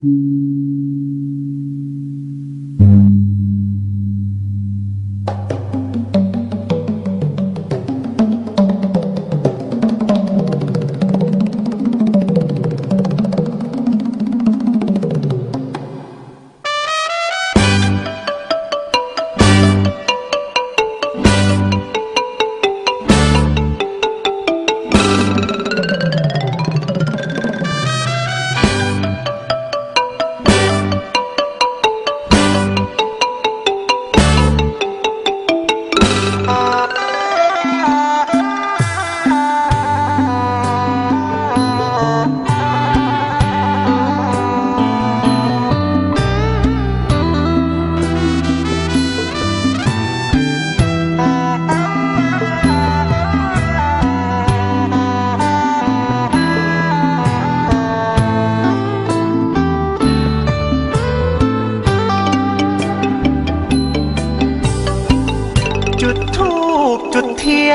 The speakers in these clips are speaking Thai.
จุ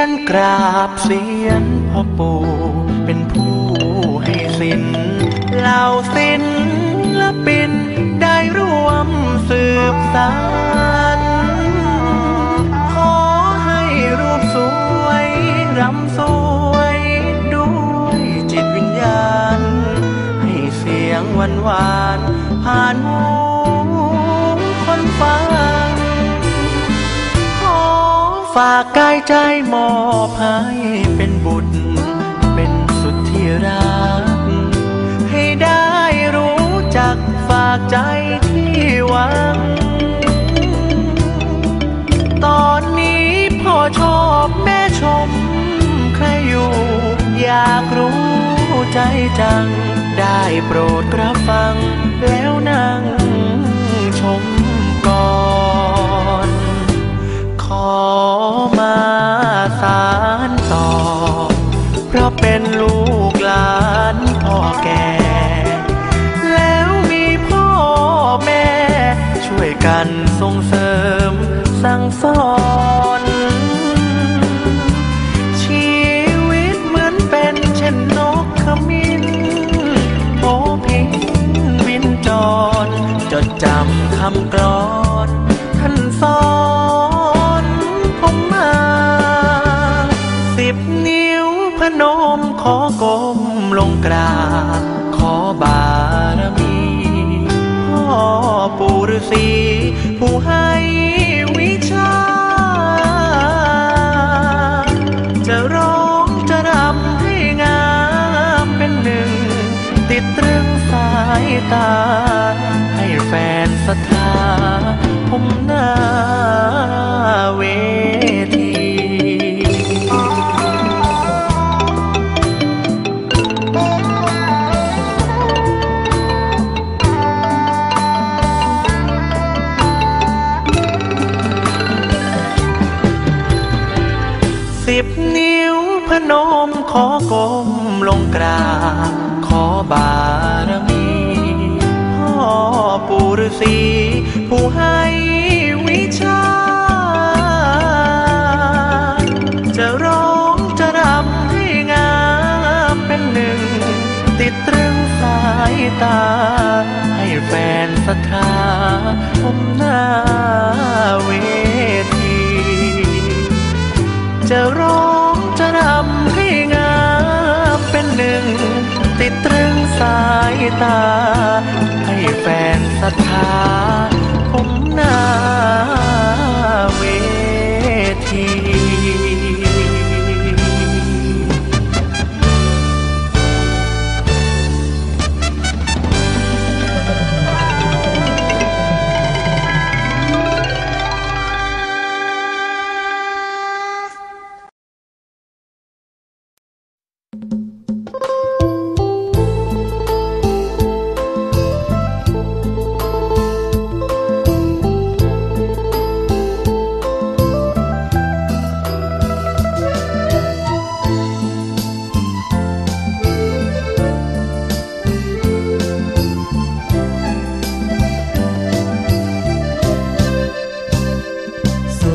นกราบเสียนพ่อปู่เป็นผู้ให้สินเหล่าสินและปินได้ร่วมสืบสาน ฝากกายใจมอบให้เป็นบุตร เป็นสุดที่รัก ให้ได้รู้จักฝากใจที่หวัง ตอนนี้พ่อชอบแม่ชม ใครอยู่ อยากรู้ใจจัง ได้โปรดกระฟังแล้วนั่ง สอนชีวิตเหมือนเป็นเช่นนกขมิ้นโผพินบินจรจดจำคำกลอนท่านสอนผมมาสิบนิ้วพนมขอกลมลงกราบขอบารมีพ่อปู่ฤาษีผู้ให้ ผมหน้าเวทีสิบนิ้วพนมขอกลมลงกราบขอบารมีพ่อปู่ฤาษี ผู้ให้วิชา จะร้องจะรำให้งามเป็นหนึ่ง ติดตรึงสายตา ให้แฟนศรัทธาผมหน้าเวที จะร้องจะรำให้งามเป็นหนึ่ง ติดตรึงสายตา ให้แฟนศรัทธา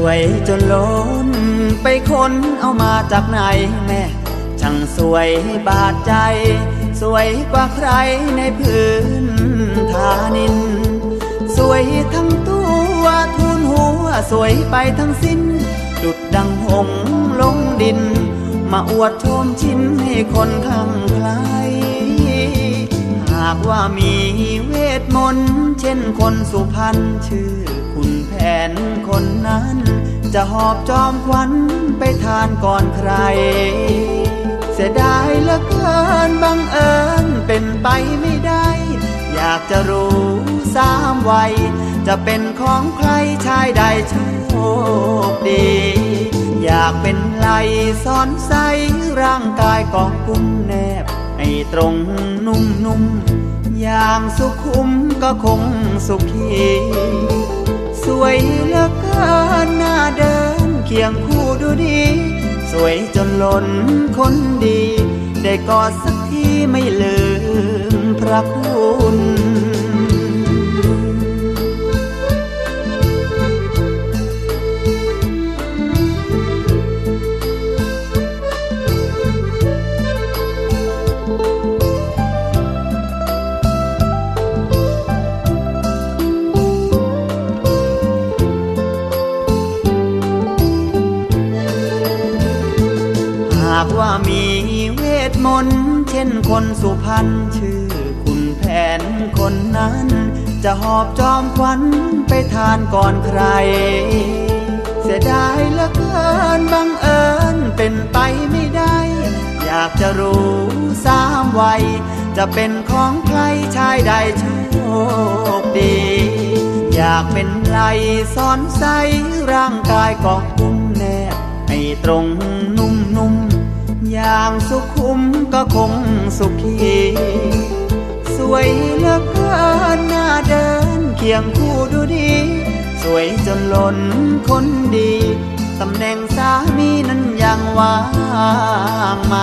วยจนล้นไปค้นเอามาจากไหนแม่ช่างสวยบาดใจ สวยกว่าใครในพื้นธานิน สวยทั้งตัวทุนหัวสวยไปทั้งสิ้น ดุดดังหงลงดิน มาอวดโชมชิ้นให้คนข้างใคร หากว่ามีเวทมนต์ เช่นคนสุพรรณชื่อคุณแผนคนนั้น จะหอบจอมควันไปทานก่อนใคร เสียดายเหลือเกินบังเอิญเป็นไปไม่ได้ อยากจะรู้สามวัย จะเป็นของใครชายใดโชคดี อยากเป็นไหลซ้อนใสร่างกายกองกุ้มแนบ ให้ตรงนุ่มนุ่มๆอย่างสุขุมก็คงสุขีสวยเหลือเกินหน้าเดินเคียงคู่ดูดี สวยจนล้นคนดี ได้กอดสักทีไม่ลืมพระคุณากว่ามีเวทมนต์เช่นคนสุพรรณชื่อคุณแผนคนนั้น จะหอบจอมควันไปทานก่อนใคร เสียดายเหลือเกินบังเอิญเป็นไปไม่ได้ อยากจะรู้สามวัย จะเป็นของใครชายใดโชคดี อยากเป็นไหลซ้อนใสร่างกายกองกุ้มแนบให้ตรงนุ่มนุ่ม อย่างสุขุมก็คงสุขี สวยเหลือเกินหน้าเดินเคียงคู่ดูดี สวยจนล้นคนดี ตำแหน่งสามีนั้นยังว่างไหม